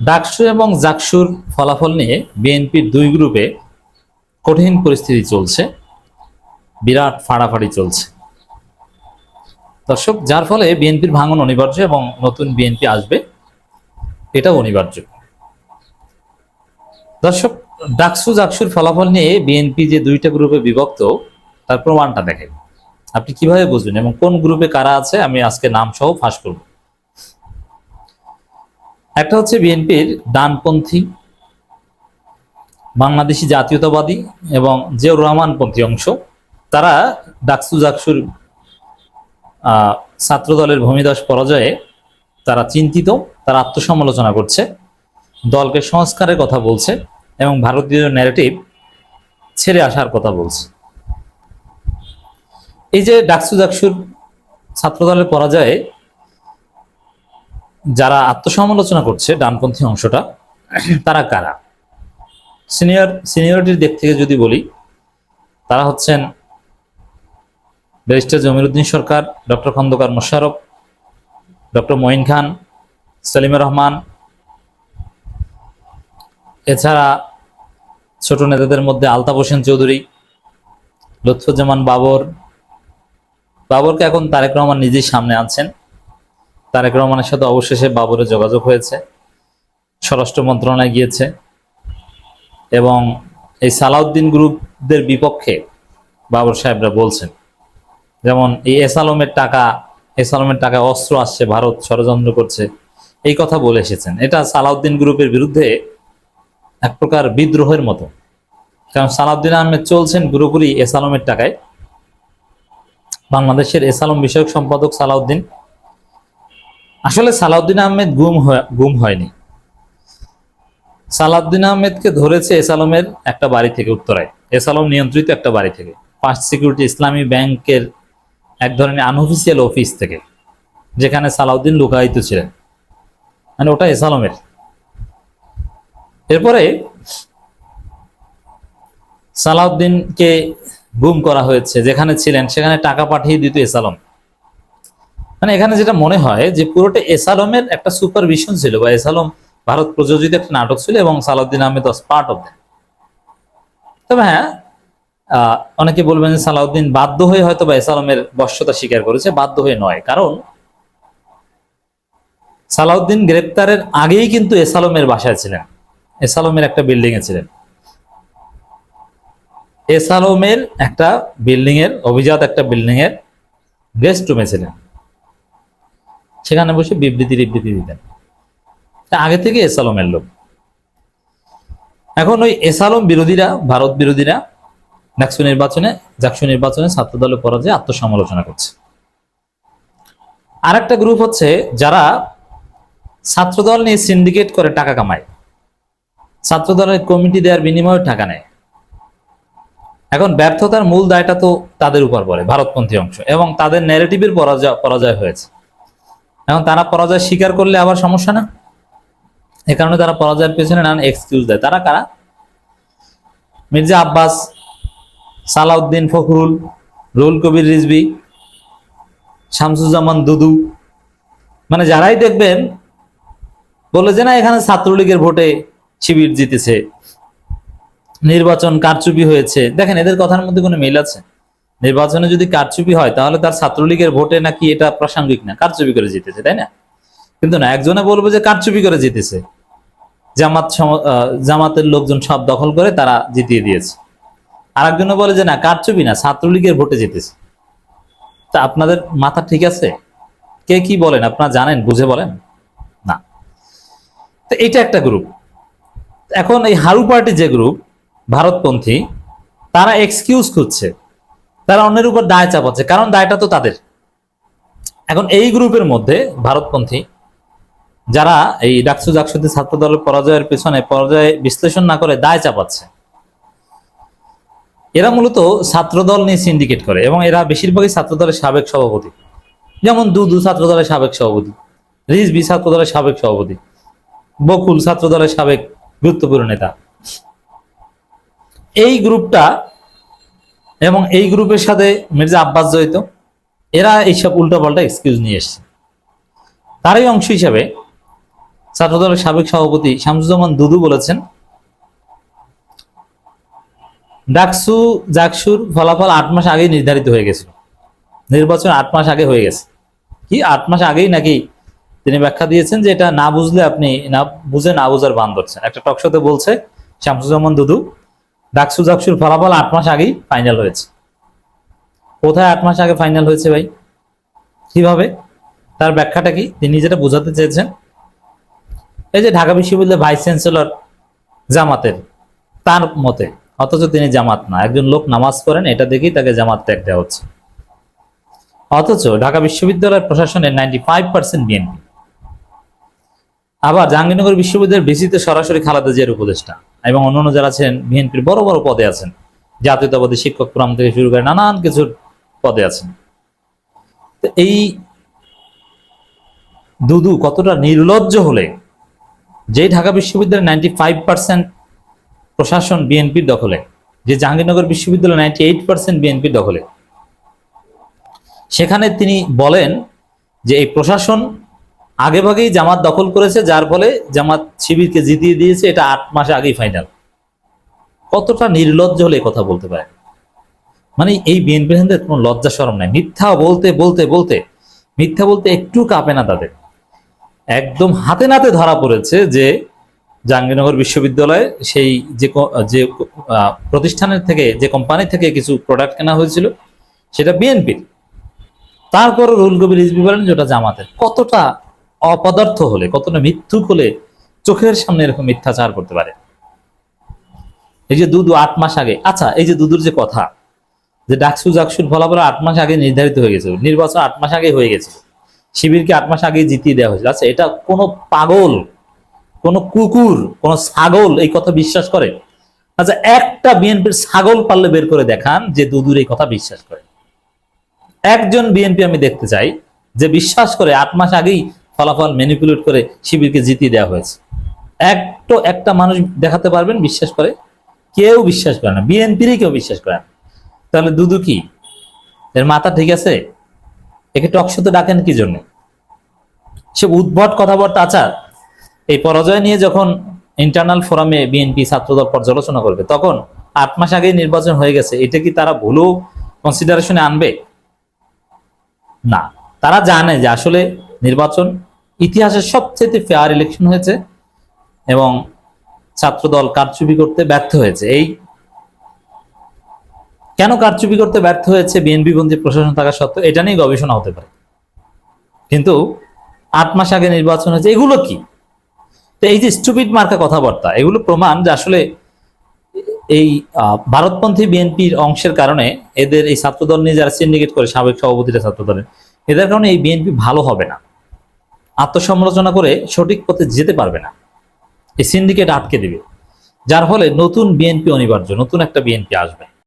ডাকসু এবং জাকসুর ফলাফল নিয়ে বিএনপির দুই গ্রুপে কঠিন পরিস্থিতি চলছে, বিরাট ফাড়াফাড়ি চলছে। দর্শক, যার ফলে বিএনপির ভাঙন অনিবার্য এবং নতুন বিএনপি আসবে, এটাও অনিবার্য। দর্শক, ডাকসু, জাকসুর ফলাফল নিয়ে বিএনপি যে দুইটা গ্রুপে বিভক্ত, তার প্রমাণটা দেখেন। আপনি কীভাবে বুঝবেন এবং কোন গ্রুপে কারা আছে, আমি আজকে নাম সহ ফাঁস করব। একটা হচ্ছে বিএনপির ডানপন্থী বাংলাদেশি জাতীয়তাবাদী এবং জিয়াউর রহমানপন্থী অংশ। তারা ডাকসু জাকসুর আহ, ছাত্রদলের ভূমিদশ পরাজয়ে তারা চিন্তিত তারা আত্মসমালোচনা করছে দলকে সংস্কারের কথা বলছে এবং ভারতীয় ন্যারেটিভ ছেড়ে আসার কথা বলছে। এই যে ডাকসু জাকসুর ছাত্রদলের পরাজয়ে যারা আত্মসমালোচনা করছে ডানপন্থী অংশটা, তারা কারা? সিনিয়র, সিনিয়রিটির দিক থেকে যদি বলি, তারা হচ্ছেন barrister Jamiruddin Sarkar, doctor Khandaker Mosharraf doctor Moyeen Khan, Selima Rahman. এছাড়া ছোট নেতাদের মধ্যে আলতাফ হোসেন চৌধুরী, লুৎফুজ্জামান বাবর। বাবরকে এখন তারেক রহমান নিজেই সামনে আনছেন। তারেক রহমানের সাথে অবশেষে বাবরের যোগাযোগ হয়েছে। স্বরাষ্ট্র মন্ত্রণালয়ে গিয়েছে। এবং এই সালাউদ্দিন গ্রুপদের বিপক্ষে বাবর সাহেবরা বলছেন, যেমন, এই এস আলমের টাকা, এসালমের টাকা অস্ত্র আসছে, ভারত ষড়যন্ত্র করছে, এই কথা বলে এসেছেন। এটা সালাউদ্দিন গ্রুপের বিরুদ্ধে এক প্রকার বিদ্রোহের মতো। কারণ সালাউদ্দিন আহমেদ চলছেন পুরোপুরি এসালমের টাকায়। বাংলাদেশের এসালম বিষয়ক সম্পাদক সালাউদ্দিন আসলে সালাউদ্দিন আহমেদ গুম গুম হয়নি। সালাউদ্দিন আহমেদকে ধরেছে এস আলমের একটা বাড়ি থেকে উত্তরায়। এস আলম নিয়ন্ত্রিত একটা বাড়ি থেকে। ফার্স্ট সিকিউরিটি ইসলামী ব্যাংকের এক ধরনের আনঅফিসিয়াল অফিস থেকে, যেখানে সালাউদ্দিন লুকায়িত ছিলেন। মানে ওটা এস আলমের। এরপরে সালাউদ্দিনকে গুম করা হয়েছে, যেখানে ছিলেন, সেখানে টাকা পাঠিয়ে দিত এস আলম। মানে এখানে যেটা মনে হয় যে পুরোটা এসালমের একটা সুপারভিশন ছিল বা এস আলম ভারত প্রযোজিত একটা নাটক ছিল এবং Salahuddin Ahmed was part of that তবে হ্যাঁ অনেকে বলবেন যে সালাউদ্দিন বাধ্য হয়ে হয়তো বা এস আলমের বশ্যতা স্বীকার করেছে, বাধ্য হয়ে নয়। কারণ সালাউদ্দিন গ্রেপ্তারের আগেই কিন্তু এসালমের বাসায় ছিলেন। এসালমের একটা বিল্ডিং এ ছিলেন। এসালমের একটা বিল্ডিং এর, অভিজাত একটা বিল্ডিং এর গেস্ট রুমে ছিলেন। সেখানে বসে বিবৃতি বিবৃতি দিতেন। আগে থেকে এস আলমের লোক। এখন ওই এস আলম বিরোধীরা, ভারত বিরোধীরা ডাকসু নির্বাচনে, জাকসু নির্বাচনে ছাত্র দলের পরাজয়ে আত্মসমালোচনা করছে। আর একটা গ্রুপ হচ্ছে যারা ছাত্রদল নিয়ে সিন্ডিকেট করে টাকা কামায়। ছাত্রদলের কমিটি দেওয়ার বিনিময়ে টাকা নেয়। এখন ব্যর্থতার মূল দায়টা তো তাদের উপর পড়ে, ভারতপন্থী অংশ। এবং তাদের ন্যারেটিভের পরাজয় পরাজয় হয়েছে। এখন তারা পরাজয় স্বীকার করলে আবার সমস্যা না? এ কারণে তারা পরাজয়ের পেছনে নানান এক্সকিউজ দেয়। তারা কারা? মির্জা আব্বাস, সালাউদ্দিন ফখরুল রুল কবির রিজবি শামসুজ্জামান দুদু। মানে যারাই দেখবেন, বলে যে না, এখানে ছাত্রলীগের ভোটে শিবির জিতেছে, নির্বাচন কারচুপি হয়েছে। দেখেন, এদের কথার মধ্যে কোনো মিল আছে? নির্বাচনে যদি কারচুপি হয়, তাহলে তার ছাত্রলীগের ভোটে নাকি এটা প্রাসঙ্গিক না? কারচুপি করে জিতেছে, তাই না? কিন্তু না, একজনে বলব যে কারচুপি করে জিতেছে। জামাত জামাতের লোকজন সব দখল করে তারা জিতিয়ে দিয়েছে। আর একজনে বলে যে না, কারচুপি না, ছাত্রলীগের ভোটে জিতেছে। তা আপনাদের মাথা ঠিক আছে? কে কি বলেন, আপনারা জানেন, বুঝে বলেন? না। তো এটা একটা গ্রুপ এখন এই হারু পার্টি যে গ্রুপ ভারতপন্থী, তারা এক্সকিউজ খুঁজছে। তারা অন্যের উপর দায় চাপাচ্ছে। কারণ দায়টা তো তাদের। এখন এই গ্রুপের মধ্যে ভারতপন্থী, যারা এই ডাকসু জাকসুতে ছাত্র দলের পরাজয়ের পেছনে পরাজয় বিশ্লেষণ না করে দায় চাপাচ্ছে, এরা মূলত ছাত্রদল নিয়ে সিন্ডিকেট করে এবং এরা বেশিরভাগই ছাত্রদলের সাবেক সভাপতি। যেমন দুদু ছাত্রদলের সাবেক সভাপতি রিজবি ছাত্রদলের সাবেক সভাপতি, বকুল ছাত্রদলের সাবেক গুরুত্বপূর্ণ নেতা। এই গ্রুপটা এবং এই গ্রুপের সাথে মির্জা আব্বাস জড়িত, এরা এইসব উল্টাপাল্টা এক্সকিউজ নিয়ে এসছে। তারই অংশ হিসাবে ছাত্রদলের সাবেক সভাপতি শামসুজ্জামান দুদু বলেছেন, ডাকসু জাকসুর ফলাফল আট মাস আগেই নির্ধারিত হয়ে গেছিল। নির্বাচন আট মাস আগে হয়ে গেছে। কি আট মাস আগেই নাকি তিনি ব্যাখ্যা দিয়েছেন যে এটা না বুঝলে আপনি না বুঝে না বুঝার বান ধরছেন। একটা টকশোতে বলছে শামসুজ্জামান দুদু ডাকসু জাকসুর ফলাফল আট মাস আগেই ফাইনাল হয়েছে। কোথায় আট মাস আগে ফাইনাল হয়েছে ভাই? কীভাবে? তার ব্যাখ্যাটা কি? তিনি যেটা বোঝাতে চেয়েছেন, এই যে ঢাকা বিশ্ববিদ্যালয়ের ভাইস চ্যান্সেলর জামাতের, তার মতে, অথচ তিনি জামাত না, একজন লোক নামাজ পড়েন, এটা দেখেই তাকে জামাত ত্যাগ দেওয়া হচ্ছে। অথচ ঢাকা বিশ্ববিদ্যালয়ের প্রশাসনের নাইনটি ফাইভ পার্সেন্ট বিএনপি আবার জাহাঙ্গীরনগর বিশ্ববিদ্যালয়ের ভিসিতে সরাসরি খালেদা জিয়ার উপদেষ্টা। এবং অন্যান্য যারা আছেন, বিএনপির বড় বড় পদে আছেন, জাতীয়তাবাদী শিক্ষক ফোরাম থেকে শুরু করে নানান কিছু পদে আছেন। এই দুদু কতটা নির্লজ্জ হলে যে ঢাকা বিশ্ববিদ্যালয়ের নাইনটি ফাইভ পার্সেন্ট প্রশাসন বিএনপির দখলে, যে জাহাঙ্গীরনগর বিশ্ববিদ্যালয় নাইনটি এইট পার্সেন্ট বিএনপির দখলে, সেখানে তিনি বলেন যে এই প্রশাসন আগেভাগেই জামাত দখল করেছে, যার ফলে জামাত শিবিরকে জিতিয়ে দিয়েছে, এটা আট মাস আগেই ফাইনাল কতটা নির্লজ্জ হলে কথা বলতে পারে মানে এই বিএনপির হাতে কোনো লজ্জা সরম নাই। মিথ্যা বলতে বলতে বলতে, মিথ্যা বলতে একটু কাঁপে না তাদের। একদম হাতে নাতে ধরা পড়েছে যে জাহাঙ্গীরনগর বিশ্ববিদ্যালয়ে সেই যে প্রতিষ্ঠানের থেকে, যে কোম্পানি থেকে কিছু প্রোডাক্ট কেনা হয়েছিল, সেটা বিএনপির তারপর রুল কবির রিজভি বলেন যে ওটা জামাতের। কতটা অপদার্থ হলে, কতটা মিথ্যুক হলে চোখের সামনে এরকম মিথ্যাচার করতে পারে? এই যে দুদু আট মাস আগে আচ্ছা এই যে দুদুর যে কথা, যে ডাকসু জাকসুর ফলাফল আট মাস আগে নির্ধারিত হয়ে গেছে, নির্বাচন আট মাস আগে হয়ে গেছে, শিবিরকে আট মাস আগে জিতিয়ে দেওয়া হয়েছিল আচ্ছা এটা কোনো পাগল, কোনো কুকুর, কোনো ছাগল এই কথা বিশ্বাস করে? আচ্ছা একটা বিএনপির ছাগল পারলে বের করে দেখান যে দুদুর এই কথা বিশ্বাস করে। একজন বিএনপি আমি দেখতে চাই, যে বিশ্বাস করে আট মাস আগেই ফলাফল ম্যানিপুলেট করে শিবিরকে জিতিয়ে দেওয়া হয়েছে। একটো একটা মানুষ দেখাতে পারবেন, বিশ্বাস করে। কেউ বিশ্বাস করে না। বিএনপিরই কেউ বিশ্বাস করে না। তাহলে দুদু কি? এর মাথা ঠিক আছে? একে টকশোতে ডাকেন কি জন্য? সে উদ্ভট কথাবার্তা আচার। এই পরাজয় নিয়ে যখন ইন্টারনাল ফোরামে বিএনপি ছাত্রদল পর্যালোচনা করবে, তখন আট মাস আগেই নির্বাচন হয়ে গেছে। এটা কি তারা ভুলেও কনসিডারেশনে আনবে? না। তারা জানে যে আসলে নির্বাচন ইতিহাসের সবচেয়ে ফেয়ার ইলেকশন হয়েছে এবং ছাত্রদল কারচুপি করতে ব্যর্থ হয়েছে। এই কেন কারচুপি করতে ব্যর্থ হয়েছে বিএনপি বন্দী প্রশাসন থাকা সত্ত্বেও এটা নিয়ে গবেষণা হতে পারে। কিন্তু আট মাস আগে নির্বাচন হয়েছে, এগুলো কি? তো এই যে স্টুপিড মার্কা কথাবার্তা, এগুলো প্রমাণ যে আসলে এই ভারতপন্থী বিএনপির অংশের কারণে এদের এই ছাত্রদল নিয়ে যারা সিন্ডিকেট করে, সাবেক সভাপতিরা ছাত্রদলের, এদের কারণে এই বিএনপি ভালো হবে না। আত্মসমালোচনা করে সঠিক পথে যেতে পারবে না। এই সিন্ডিকেট আটকে দেবে। যার ফলে নতুন বিএনপি অনিবার্য, নতুন একটা বিএনপি আসবে।